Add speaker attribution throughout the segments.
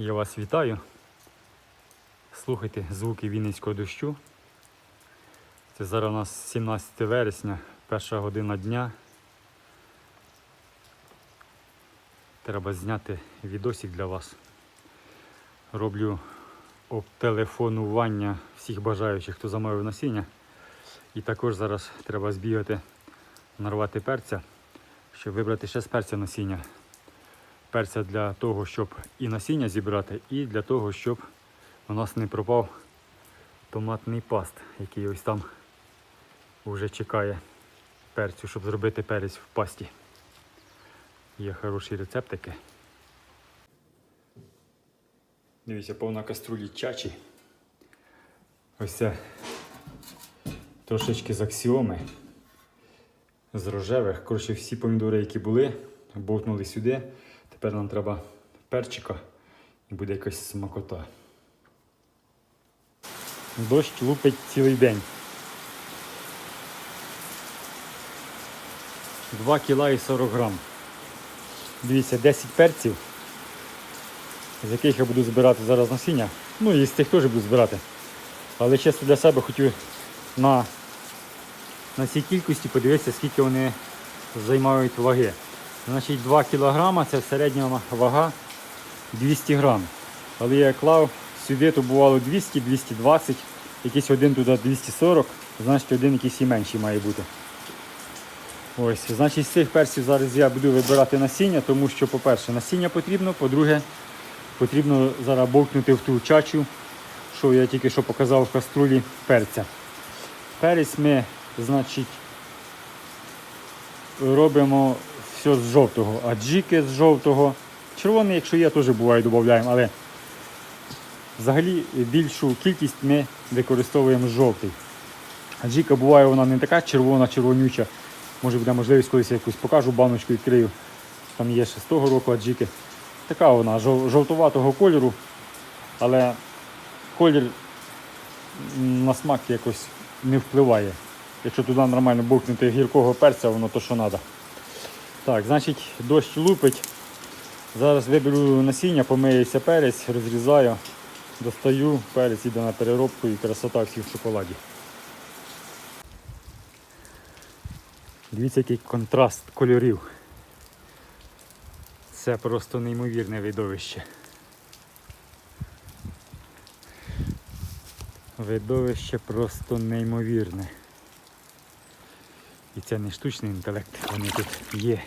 Speaker 1: Я вас вітаю. Слухайте звуки Вінницького дощу. Це зараз у нас 17 вересня, перша година дня. Треба зняти відосик для вас. Роблю обтелефонування всіх бажаючих, хто замовив насіння. І також зараз треба збігати, нарвати перця, щоб вибрати ще з перця насіння перця для того, щоб і насіння зібрати, і для того, щоб у нас не пропав томатний паст, який ось там вже чекає перцю, щоб зробити перець в пасті. Є хороші рецептики. Дивіться, повна каструлі чачі. Ось це трошечки з аксіоми, з рожевих. Коротше, всі помідори, які були, бовтнули сюди. Тепер нам треба перчика і буде якась смакота. Дощ лупить цілий день. 2 кіла і 40 грам. Дивіться, 10 перців, з яких я буду збирати зараз насіння. Ну і з тих теж буду збирати. Але чесно для себе хотів на, на цій кількості подивитися, скільки вони займають ваги. Значить 2 кг це середня вага 200 грам. Але я клав сюди, то бувало 200-220, якийсь один туди 240, значить один якийсь і менший має бути. Ось, значить, з цих перців зараз я буду вибирати насіння, тому що, по-перше, насіння потрібно, по-друге, потрібно зараз бовкнути в ту чачу, що я тільки що показав в каструлі перця. Перець ми, значить, робимо все з жовтого, аджики з жовтого. Червоний, якщо є, теж буває, додаємо, але взагалі більшу кількість ми використовуємо жовтий. Аджика буває вона не така червона, червонюча. Може буде можливість колись я якусь покажу, баночку відкрию. Там є ще з того року аджики. Така вона жов- жовтуватого кольору, але колір на смак якось не впливає. Якщо туди нормально бовкнути гіркого перця, воно то що треба. Так, значить, дощ лупить. Зараз виберу насіння, помиюся перець, розрізаю, достаю, перець іде на переробку і красота всі в шоколаді. Дивіться, який контраст кольорів. Це просто неймовірне видовище. Видовище просто неймовірне. І це не штучний інтелект, вони тут є.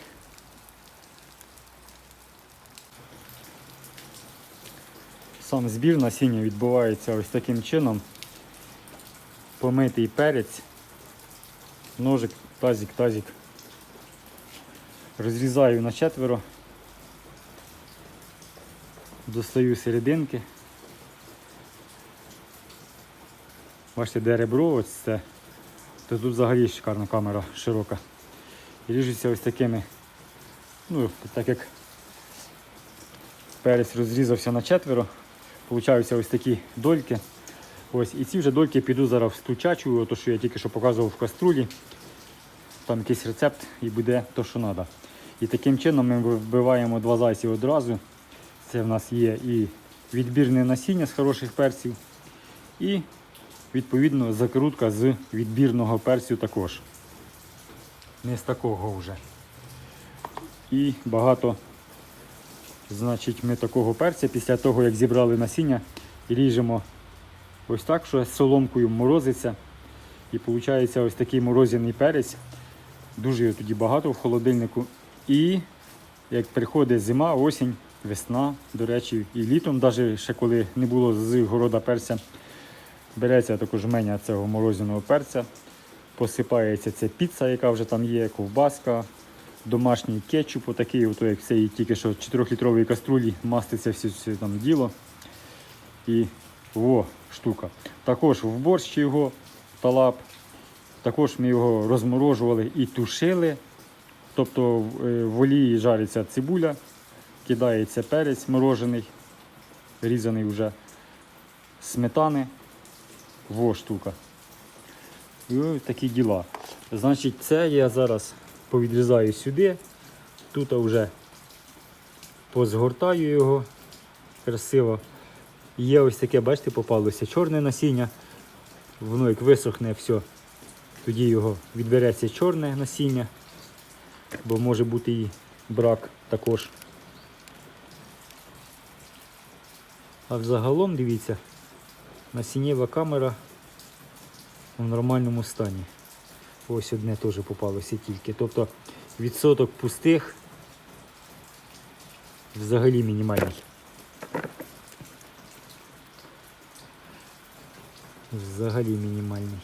Speaker 1: Сам збір насіння відбувається ось таким чином. Помитий перець, ножик, тазик, тазик. Розрізаю на четверо, достаю серединки. Бачите, де ребро, ось це то тут взагалі шикарна камера широка. І ріжуться ось такими, ну, так як перець розрізався на четверо, получаються ось такі дольки. Ось, і ці вже дольки піду зараз стучачу, то що я тільки що показував в каструлі. Там якийсь рецепт і буде то, що треба. І таким чином ми вбиваємо два зайці одразу. Це в нас є і відбірне насіння з хороших перців, і відповідно закрутка з відбірного перцю також. Не з такого вже. І багато, значить, ми такого перця після того, як зібрали насіння, ріжемо ось так, що соломкою морозиться. І виходить ось такий морозяний перець. Дуже його тоді багато в холодильнику. І як приходить зима, осінь, весна, до речі, і літом, навіть ще коли не було з города перця, Береться також меня цього морозяного перця, посипається ця піца, яка вже там є, ковбаска, домашній кетчуп, отакий, ото, як цей тільки що 4-літровій каструлі маститься все це там діло. І во, штука. Також в борщ його талап. Також ми його розморожували і тушили. Тобто е, в олії жариться цибуля, кидається перець морожений, різаний вже сметани. Во штука. І такі діла. Значить, це я зараз повідрізаю сюди. Тут вже позгортаю його красиво. Є ось таке, бачите, попалося чорне насіння. Воно як висохне все, тоді його відбереться чорне насіння, бо може бути і брак також. А взагалом, дивіться, насіннєва камера в нормальному стані. Ось одне теж попалося тільки. Тобто відсоток пустих взагалі мінімальний. Взагалі мінімальний.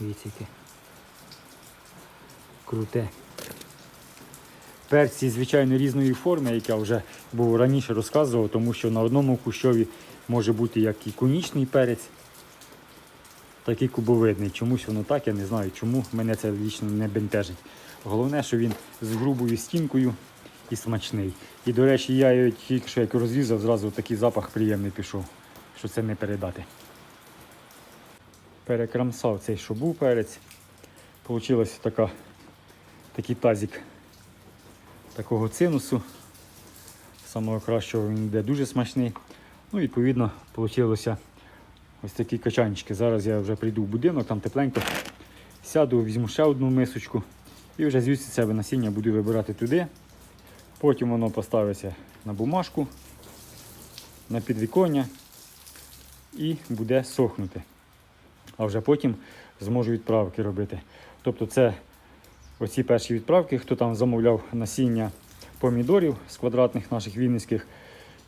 Speaker 1: Дивіться яке. Круте. Перці, звичайно, різної форми, як я вже був раніше розказував, тому що на одному кущові може бути як і конічний перець, так і кубовидний. Чомусь воно так, я не знаю чому. Мене це лічно не бентежить. Головне, що він з грубою стінкою і смачний. І, до речі, я його тільки що як розрізав, зразу такий запах приємний пішов, що це не передати. Перекрамсав цей, що був перець. Получилось така, такий тазик такого цинусу. Самого кращого він йде дуже смачний. Ну, відповідно, вийшло ось такі качанчики. Зараз я вже прийду в будинок, там тепленько. Сяду, візьму ще одну мисочку і вже звідси себе насіння буду вибирати туди. Потім воно поставиться на бумажку, на підвіконня і буде сохнути. А вже потім зможу відправки робити. Тобто це оці перші відправки, хто там замовляв насіння помідорів з квадратних наших вінницьких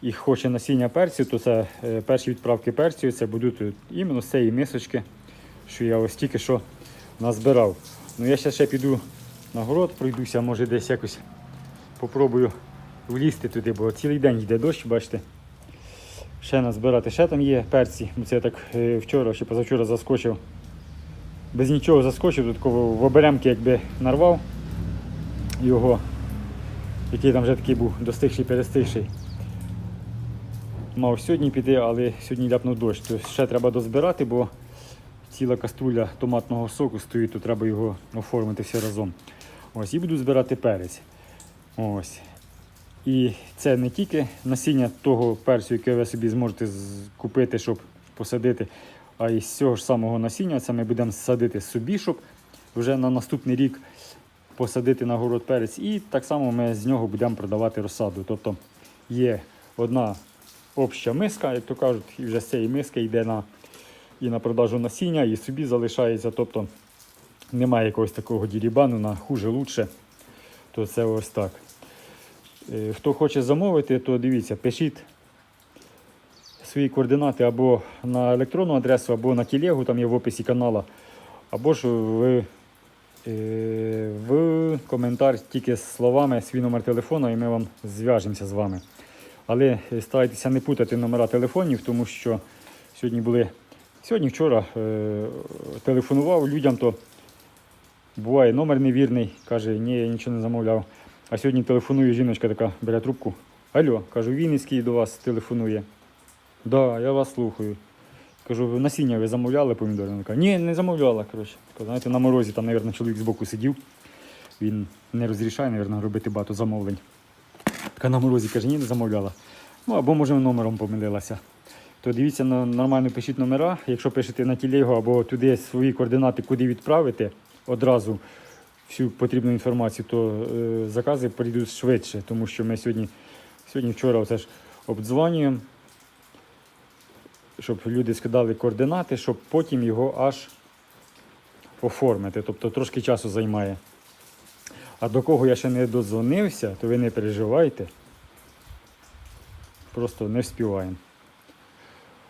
Speaker 1: і хоче насіння перцю, то це е, перші відправки перцю, це будуть е, іменно цієї мисочки, що я ось тільки що назбирав. Ну я ще ще піду на город, пройдуся, може десь якось попробую влізти туди, бо цілий день йде дощ, бачите. Ще назбирати, ще там є перці. Це я так е, вчора чи позавчора заскочив. Без нічого заскочив, тут в оберемки якби нарвав його, який там вже такий був достигший, перестигший. Мав сьогодні піти, але сьогодні ляпнув дощ. То ще треба дозбирати, бо ціла каструля томатного соку стоїть, то треба його оформити все разом. Ось, і буду збирати перець. Ось. І це не тільки насіння того перцю, яке ви собі зможете купити, щоб посадити, а із цього ж самого насіння це ми будемо садити собі, щоб вже на наступний рік посадити на город перець. І так само ми з нього будемо продавати розсаду. Тобто є одна обща миска, як то кажуть, і вже з цієї миски йде на, і на продажу насіння, і собі залишається. Тобто немає якогось такого дірібану на хуже, лучше. То це ось так. Е, Хто хоче замовити, то дивіться, пишіть свої координати або на електронну адресу, або на телегу, там є в описі каналу, або ж в, е, в коментар тільки словами свій номер телефону, і ми вам зв'яжемося з вами. Але старайтеся не путати номера телефонів, тому що сьогодні були. Сьогодні, вчора е, телефонував людям, то буває номер невірний, каже, ні, я нічого не замовляв. А сьогодні телефонує жіночка така, бере трубку. Алло, кажу, Вінницький до вас телефонує. Да, я вас слухаю. Кажу, «Ви насіння ви замовляли помідори? Вона каже, ні, не замовляла. Коротше. Знаєте, на морозі там, мабуть, чоловік збоку сидів. Він не розрішає, мабуть, робити багато замовлень. Така на морозі каже, ні, не замовляла. Ну або може номером помилилася. То дивіться, нормально пишіть номера. Якщо пишете на тілегу або туди свої координати, куди відправити одразу всю потрібну інформацію, то е, закази прийдуть швидше, тому що ми сьогодні, сьогодні вчора оце ж обдзвонюємо, щоб люди скидали координати, щоб потім його аж оформити. Тобто трошки часу займає. А до кого я ще не додзвонився, то ви не переживайте. Просто не вспіваємо.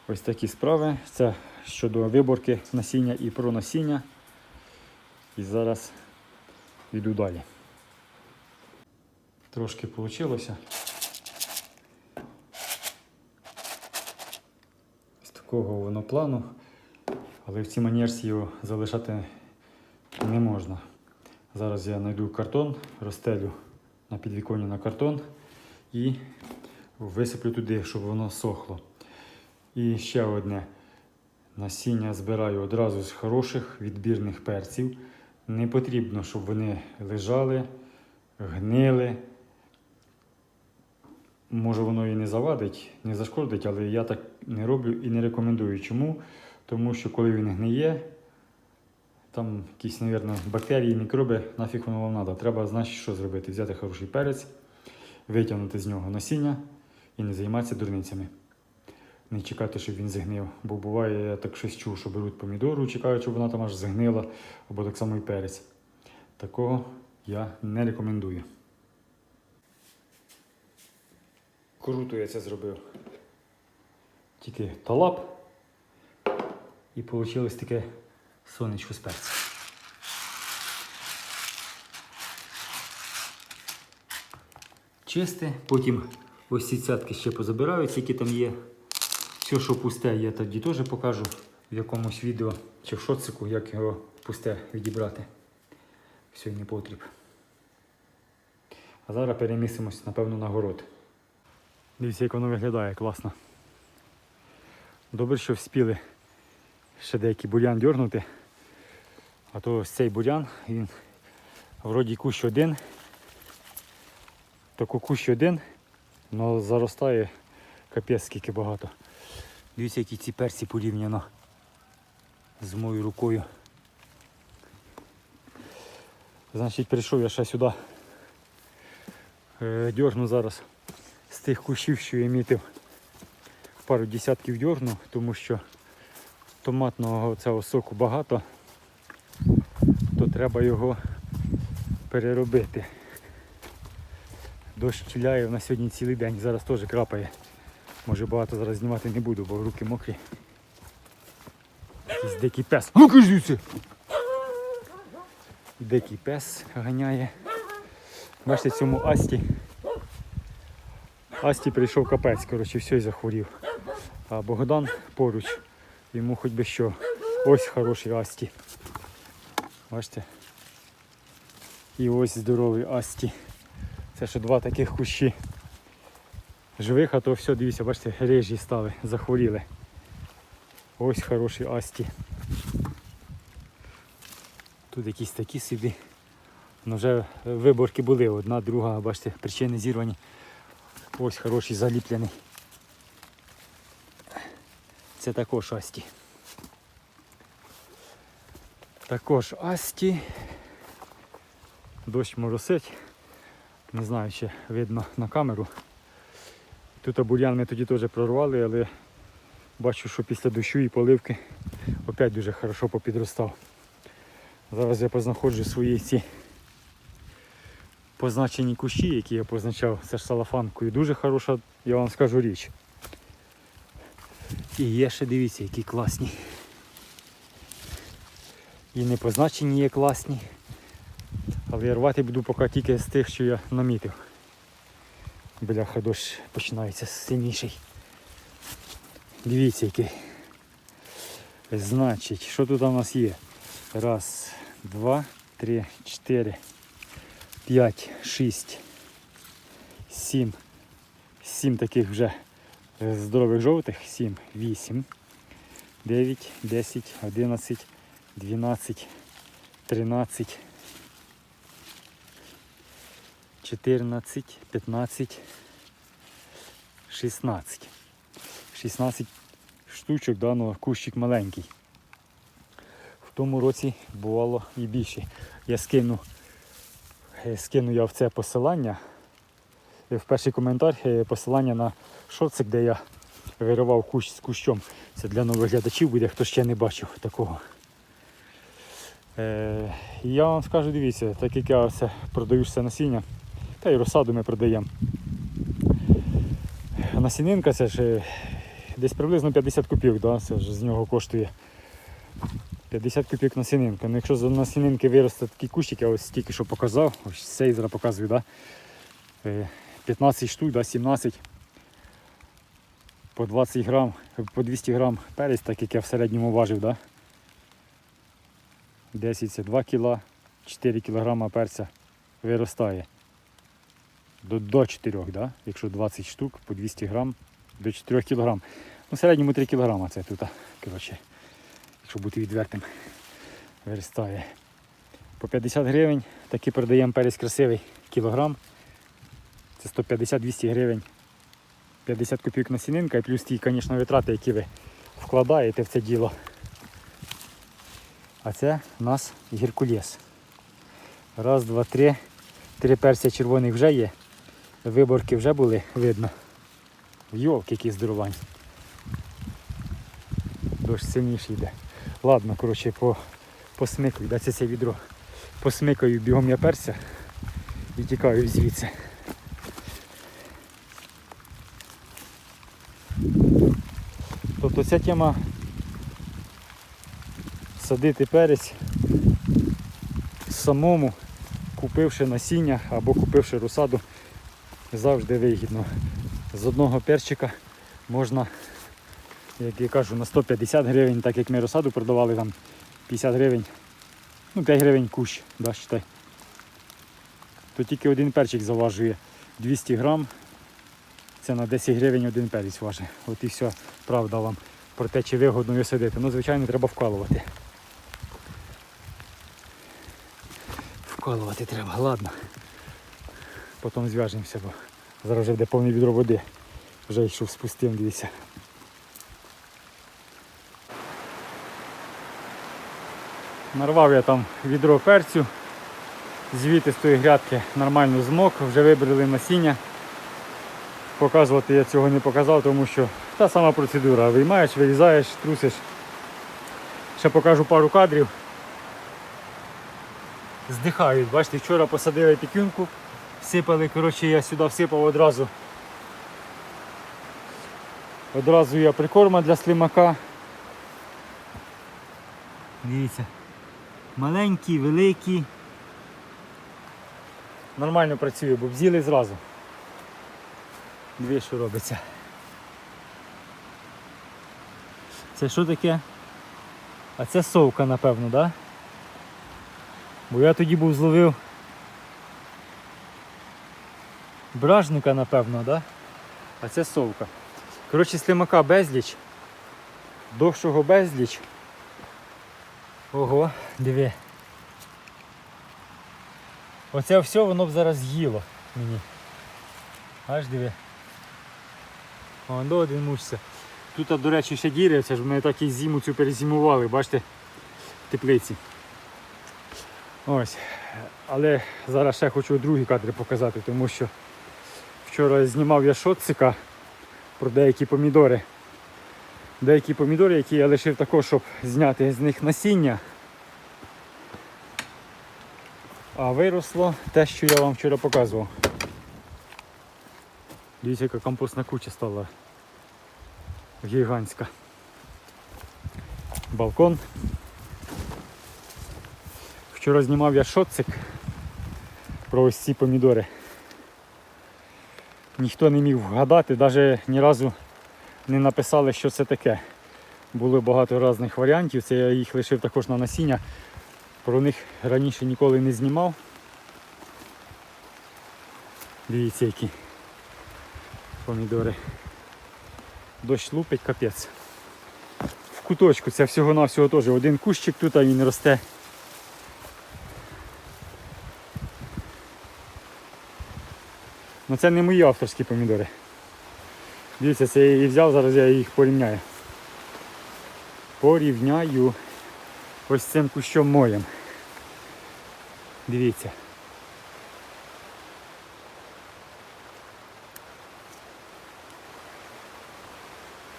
Speaker 1: Ось такі справи. Це щодо виборки насіння і про насіння. І зараз йду далі. Трошки вийшло. З такого воно плану, але в цій манерці його залишати не можна. Зараз я знайду картон, розстелю на підвіконні на картон і висиплю туди, щоб воно сохло. І ще одне. Насіння збираю одразу з хороших відбірних перців. Не потрібно, щоб вони лежали, гнили. може воно і не завадить, не зашкодить, але я так не роблю і не рекомендую. Чому? Тому що коли він гниє, там якісь, мабуть, бактерії, мікроби, нафіг воно вам треба. Треба, значить, що зробити? Взяти хороший перець, витягнути з нього насіння і не займатися дурницями. Не чекати, щоб він згнив. Бо буває, я так щось чув, що беруть помідору, чекають, щоб вона там аж згнила, або так само і перець. Такого я не рекомендую. Круто я це зробив. Тільки талап і вийшло таке сонечко з перцем. Чисте, потім ось ці цятки ще позабираються, які там є. Все, що пусте, я тоді теж покажу в якомусь відео чи в шоцику, як його пусте відібрати. Не потріб. А зараз перемістимось, напевно, на город. Дивіться, як воно виглядає класно. Добре, що вспіли ще деякий бурян дьорнути. А то ось цей бурян, він вроді кущ один. Тако кущ один, але заростає капець скільки багато. Дивіться, які ці перці порівняно з моєю рукою. Значить, прийшов я ще сюди. Е, дьорну зараз з тих кущів, що я мітив. Пару десятків дьорну, тому що томатного цього соку багато, то треба його переробити. Дощ чуляє на сьогодні цілий день, зараз теж крапає. Може багато зараз знімати не буду, бо руки мокрі. Якийсь дикий пес. Ну кажіться! Дикий пес ганяє. Бачите, цьому Асті. Асті прийшов капець, коротше, все і захворів. А Богдан поруч. Йому хоч би що. Ось хороший Асті. Бачите? І ось здоровий Асті. Це ще два таких кущі. Живих, а то все, дивіться, бачите, режі стали, захворіли. Ось хороший Асті. Тут якісь такі собі. Ну вже виборки були, одна, друга, бачите, причини зірвані. Ось хороший заліплений. Це також Асті. Також Асті. Дощ моросить. Не знаю, чи видно на камеру. Тут бур'ян ми тоді теж прорвали, але бачу, що після дощу і поливки опять дуже хорошо попідростав. Зараз я познаходжу свої ці позначені кущі, які я позначав, це ж салафанкою. Дуже хороша, я вам скажу річ. І є ще дивіться, які класні. І не позначені є класні. Але я рвати буду поки тільки з тих, що я намітив. Бляха дощ починається сильніший. Дивіться який. Значить, що тут у нас є? Раз, два, три, чотири, п'ять, шість, сім. Сім таких вже здорових жовтих. Сім, вісім, дев'ять, десять, одинадцять, дванадцять, тринадцять. 14, 15, 16. 16 штучок, да, ну, кущик маленький. В тому році бувало і більше. Я скину, е, скину я в це посилання. Е, В перший коментар е, посилання на шоцик, де я виривав кущ з кущом. Це для нових глядачів буде, хто ще не бачив такого. Е, я вам скажу, дивіться, так як я це продаю все насіння, та й розсаду ми продаємо. Насінинка це ж е, десь приблизно 50 копійок, да? це ж з нього коштує 50 копійок насінинка. Ну, якщо з насінинки виросте такі кущики, я ось тільки що показав, ось цей зараз показую, да? Е, 15 штук, да? 17 по 20 грам, по 200 грам перець, так як я в середньому важив, да? 10 це 2 кіла, 4 кілограма перця виростає. До, до 4, да? якщо 20 штук по 200 грам, до 4 кілограм. Ну, в середньому 3 кілограма це тут, коротше, якщо бути відвертим, виростає. По 50 гривень такий продаємо перець красивий кілограм. Це 150-200 гривень 50 копійок насінинка і плюс ті, звісно, витрати, які ви вкладаєте в це діло. А це у нас гіркулес. Раз, два, три. Три перця червоних вже є. Виборки вже були, видно. Йолки, який здоровань. Дощ сильніший йде. Ладно, коротше, по, посмикаю, це це відро. Посмикаю бігом я перця і тікаю звідси. Тобто ця тема садити перець самому, купивши насіння або купивши розсаду, завжди вигідно. З одного перчика можна, як я кажу, на 150 гривень, так як ми розсаду продавали там 50 гривень, ну 5 гривень кущ, да, считай. То тільки один перчик заважує 200 грам. Це на 10 гривень один перець важить. От і все, правда вам про те, чи вигодно його садити. Ну, звичайно, треба вкалувати. Вкалувати треба, ладно. Потім зв'яжемося, бо зараз вже буде повне відро води. Вже йшов спустив, дивіться. Нарвав я там відро перцю. Звідти з тої грядки нормально змок, вже вибрали насіння. Показувати я цього не показав, тому що та сама процедура. Виймаєш, вирізаєш, трусиш. Ще покажу пару кадрів. Здихають. Бачите, вчора посадили пікюнку, всипали, коротше, я сюди всипав одразу. Одразу я прикорма для слимака. Дивіться. Маленький, великий. Нормально працює, бо бзіли зразу. Дві що робиться. Це що таке? А це совка, напевно, да? Бо я тоді був зловив бражника, напевно, да? А це совка. Коротше, слимака безліч. Довшого безліч. Ого, диви. Оце все воно б зараз з'їло мені. Аж диви. До один мучиться. Тут, до речі, ще це ж ми так і зиму цю перезимували, бачите, в теплиці. Ось. Але зараз ще хочу другі кадри показати, тому що вчора знімав я шотцика про деякі помідори. Деякі помідори, які я лишив також, щоб зняти з них насіння. А виросло те, що я вам вчора показував. Дивіться, яка компостна куча стала гігантська. Балкон. Вчора знімав я шотцик про ось ці помідори. Ніхто не міг вгадати, навіть ні разу не написали, що це таке. Було багато різних варіантів, це я їх лишив також на насіння. Про них раніше ніколи не знімав. Дивіться які помідори. Дощ лупить капець. В куточку це всього-навсього теж один кущик тут, а він росте. Ну це не мої авторські помідори. Дивіться, це я її взяв, зараз я їх порівняю. Порівняю ось цим кущом моїм. Дивіться.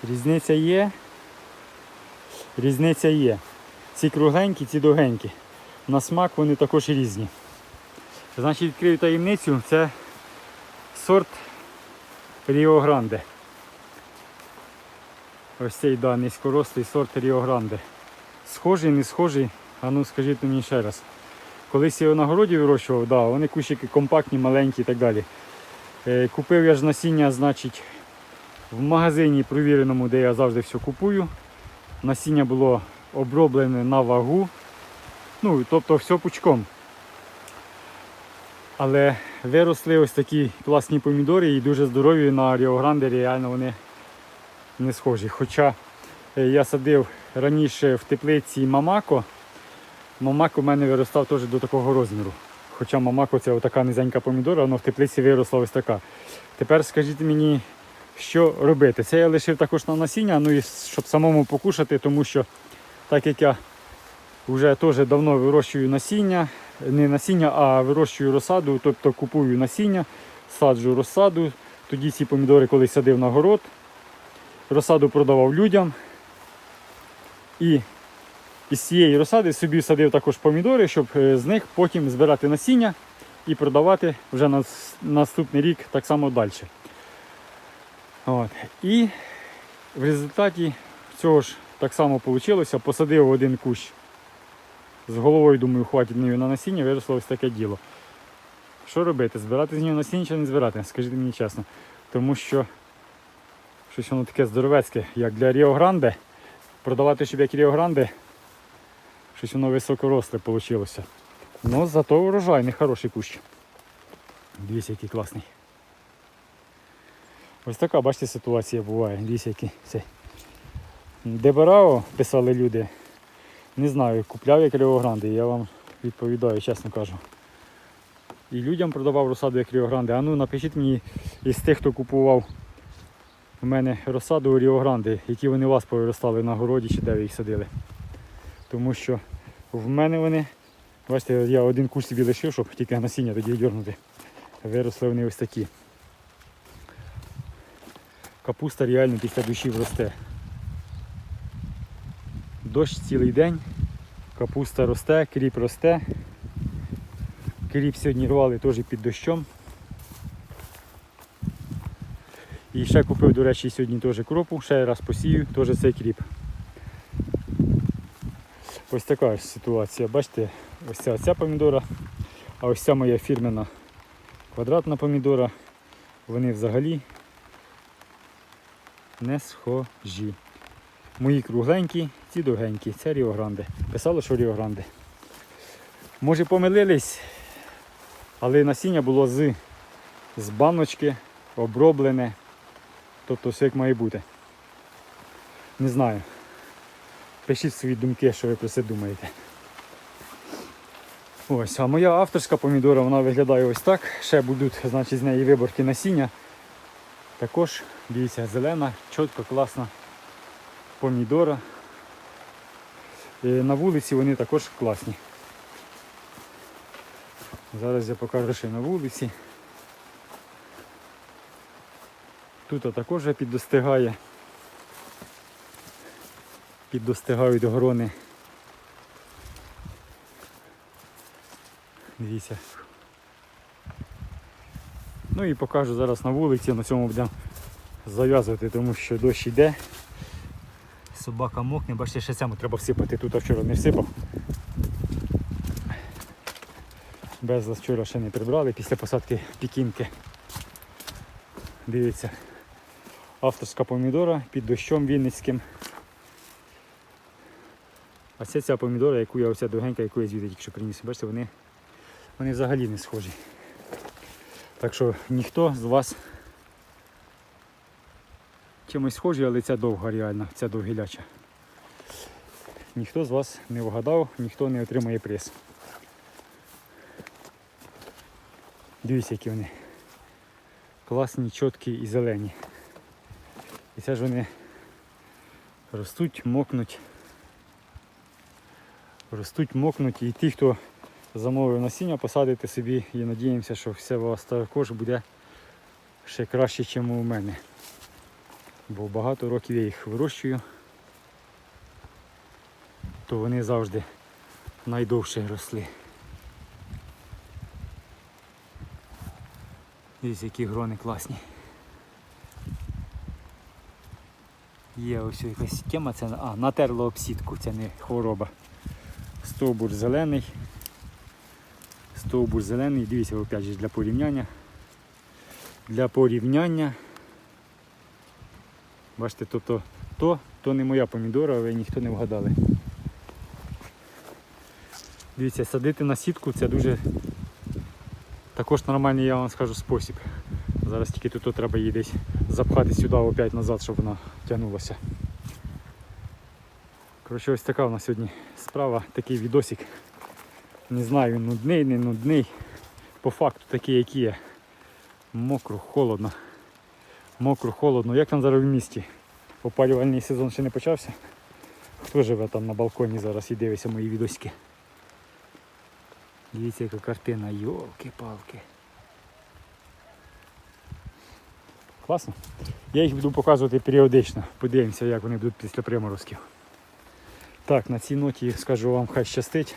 Speaker 1: Різниця є. Різниця є. Ці кругленькі, ці довгенькі. На смак вони також різні. Значить, відкрию таємницю, це сорт Ріо Гранде. Ось цей да, низькорослий сорт Ріо Гранде. Схожий, не схожий, а ну скажіть мені ще раз. Колись я його на городі вирощував, да, вони кущики компактні, маленькі і так далі. Е, купив я ж насіння, значить, в магазині провіреному, де я завжди все купую. Насіння було оброблене на вагу. Ну, тобто все пучком. Але виросли ось такі класні помідори і дуже здорові на Ріо Гранде, реально вони не схожі. Хоча е, я садив раніше в теплиці Мамако. Мамако в мене виростав теж до такого розміру. Хоча Мамако це отака низенька помідора, вона в теплиці виросла ось така. Тепер скажіть мені, що робити. Це я лишив також на насіння, ну і щоб самому покушати, тому що так як я вже теж давно вирощую насіння, не насіння, а вирощую розсаду, тобто купую насіння, саджу розсаду. Тоді ці помідори колись садив на город, розсаду продавав людям. І із цієї розсади собі садив також помідори, щоб е, з них потім збирати насіння і продавати вже на наступний рік так само далі. От. І в результаті цього ж так само вийшло. Посадив один кущ з головою, думаю, хватить мені на насіння, виросло ось таке діло. Що робити? Збирати з нього насіння чи не збирати? Скажіть мені чесно. Тому що щось воно таке здоровецьке, як для Ріо Гранде. Продавати, щоб як Ріо Гранде, щось воно високоросле вийшло. Ну, зато урожайний, хороший кущ. Дивіться, який класний. Ось така, бачите, ситуація буває. Дивіться, який цей. Дебарао, писали люди. Не знаю, купляв як Ріо я вам відповідаю, чесно кажу. І людям продавав розсаду як Ріо Гранде. А ну напишіть мені із тих, хто купував у мене розсаду у Ріо які вони у вас повиростали на городі чи де ви їх садили. Тому що в мене вони, бачите, я один кущ собі лишив, щоб тільки насіння тоді дьорнути. Виросли вони ось такі. Капуста реально після дощів росте. Дощ цілий день, капуста росте, кріп росте. Кріп сьогодні рвали теж під дощом. І ще купив, до речі, сьогодні теж кропу, ще раз посію, теж цей кріп. Ось така ось ситуація. Бачите, ось ця, ця помідора, а ось ця моя фірмена квадратна помідора. Вони взагалі не схожі. Мої кругленькі, ці довгенькі, це Ріо Гранде. Писало, що Ріо Гранде. Може помилились, але насіння було з, з баночки, оброблене. Тобто все як має бути. Не знаю. Пишіть свої думки, що ви про це думаєте. Ось, а моя авторська помідора, вона виглядає ось так. Ще будуть значить, з неї виборки насіння. Також, дивіться, зелена, чітко, класна помідора. І на вулиці вони також класні. Зараз я покажу ще на вулиці. Тут також піддостигає. Піддостигають грони. Дивіться. Ну і покажу зараз на вулиці, на цьому будемо зав'язувати, тому що дощ йде. Собака мокне, бачите, ще цьому треба всипати, тут вчора не всипав. Безлад вчора ще не прибрали після посадки пікінки. Дивіться, авторська помідора під дощом Вінницьким. А це ця помідора, яку я оця довгенька, яку я звідти тільки що приніс. Бачите, вони, вони взагалі не схожі. Так що ніхто з вас чимось схожі, але ця довга реально, ця довгіляча. Ніхто з вас не вгадав, ніхто не отримає приз. Дивіться, які вони класні, чіткі і зелені. І це ж вони ростуть, мокнуть. Ростуть, мокнуть. І ті, хто замовив насіння, посадити собі і надіємося, що все у вас також буде ще краще, ніж у мене. Бо багато років я їх вирощую, то вони завжди найдовше росли. Дивіться, які грони класні. Є ось якась тема, це а, натерло обсідку, це не хвороба. Стовбур зелений. Стовбур зелений, дивіться, опять же для порівняння. Для порівняння. Бачите, тобто то, то не моя помідора, ви ніхто не вгадали. Дивіться, садити на сітку це дуже також нормальний, я вам скажу, спосіб. Зараз тільки тут треба її десь запхати сюди опять назад, щоб вона тягнулася. Коротше, ось така у нас сьогодні справа, такий відосик. Не знаю, нудний, не нудний. По факту такий, який є. Мокро, холодно. Мокро, холодно. Як там зараз в місті? Опалювальний сезон ще не почався. Хто живе там на балконі зараз і дивиться мої відосики? Дивіться, яка картина, йолки-палки. Класно. Я їх буду показувати періодично. Подивимося, як вони будуть після приморозків. Так, на цій ноті скажу вам хай щастить.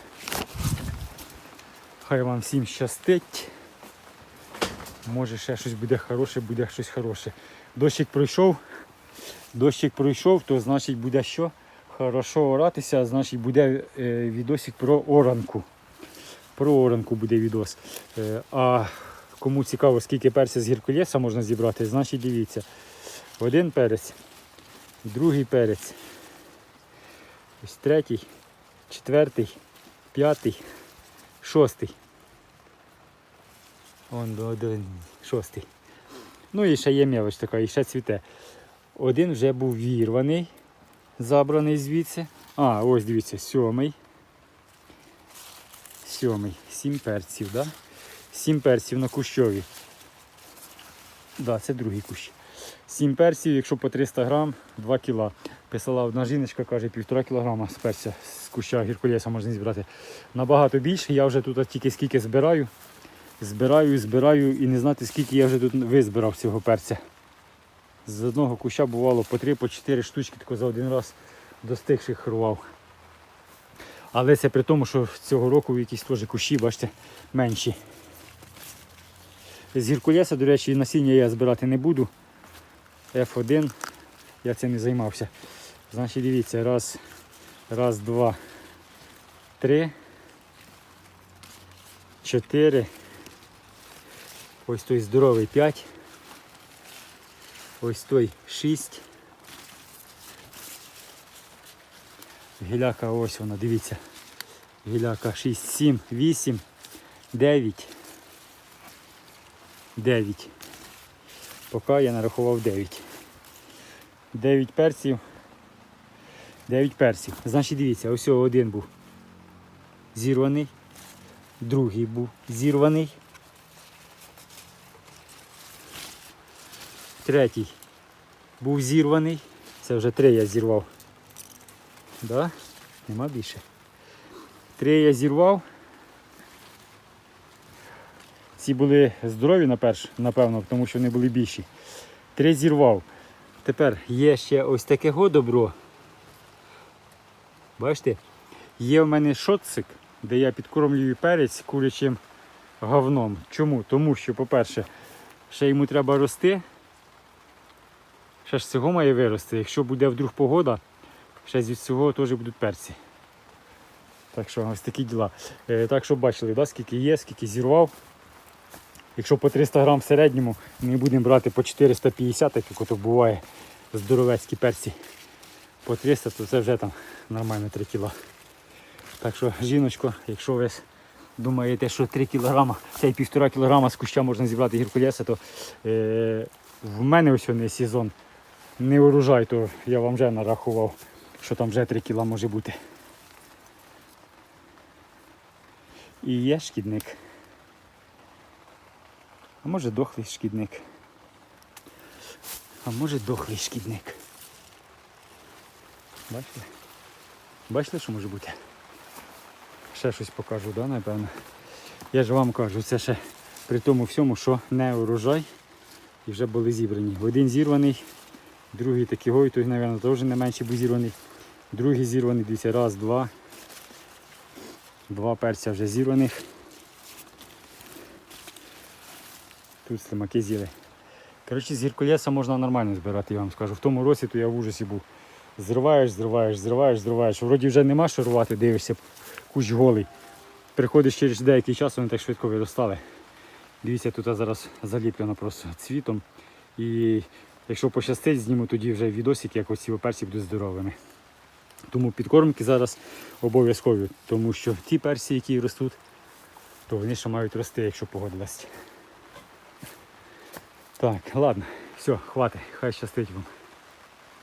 Speaker 1: Хай вам всім щастить. Може ще щось буде хороше, буде щось хороше. Дощик пройшов. Дощик пройшов, то значить буде що? Хорошо оратися, значить буде е, відосик про оранку. Про оранку буде відос. Е, а кому цікаво, скільки перця з гіркулеса можна зібрати, значить дивіться. Один перець, другий перець, ось третій, четвертий, п'ятий, шостий. Вон один, шостий. Ну і ще є м'явич така, і ще цвіте. Один вже був вірваний, забраний звідси. А, ось дивіться, сьомий. Сьомий. Сім перців, да? Сім перців на кущові. Да, це другий кущ. Сім перців, якщо по 300 грам, 2 кіла. Писала одна жіночка, каже, півтора кілограма з перця з куща гіркулеса можна зібрати. Набагато більше. Я вже тут тільки скільки збираю. Збираю, збираю і не знати, скільки я вже тут визбирав цього перця. З одного куща бувало по 3 по 4 штучки тако за один раз достигших рвав. Але це при тому, що цього року якісь теж кущі, бачите, менші. З гіркулеса, до речі, насіння я збирати не буду. F1 я цим не займався. Значить, дивіться, раз, раз, два, три, чотири. Ось той здоровий 5. Ось той 6. Гіляка ось вона, дивіться. Гіляка 6, 7, 8, 9. 9. Поки я нарахував 9. 9 перців. 9 перців. Значить, дивіться, ось один був зірваний, другий був зірваний. Третій був зірваний. Це вже три я зірвав. Да? Нема більше. Три я зірвав. Ці були здорові напевно, тому що вони були більші. Три зірвав. Тепер є ще ось таке добро. Бачите? Є в мене шотцик, де я підкормлюю перець курячим говном. Чому? Тому що, по-перше, ще йому треба рости. Ще ж цього має вирости. Якщо буде вдруг погода, ще з цього теж будуть перці. Так що ось такі діла. Е, так що бачили, да, скільки є, скільки зірвав. Якщо по 300 грам в середньому, ми будемо брати по 450, так як ото буває здоровецькі перці. По 300, то це вже там нормально 3 кіла. Так що, жіночко, якщо ви думаєте, що 3 кілограма, це і 1,5 кілограма з куща можна зібрати гіркулеса, то е, в мене ось не сезон не урожай, то я вам вже нарахував, що там вже 3 кіла може бути. І є шкідник. А може дохлий шкідник. А може дохлий шкідник. Бачите? Бачите, що може бути? Ще щось покажу, да, напевно. Я ж вам кажу, це ще при тому всьому, що не урожай і вже були зібрані. Один зірваний, другий такий гой, той, мабуть, теж не менше був зірваний. Другий зірваний, дивіться, раз, два. Два перця вже зірваних. Тут слимаки з'їли. Коротше, з гіркулеса можна нормально збирати, я вам скажу. В тому році то я в ужасі був. Зриваєш, зриваєш, зриваєш, зриваєш. Вроді вже нема що рвати, дивишся, кущ голий. Приходиш через деякий час, вони так швидко виростали. Дивіться, тут зараз заліплено просто цвітом. І якщо пощастить, зніму тоді вже відосик, як оці персі будуть здоровими. Тому підкормки зараз обов'язкові, тому що ті персі, які ростуть, то вони ще мають рости, якщо погода дасть. Так, ладно, все, хватить, хай щастить вам.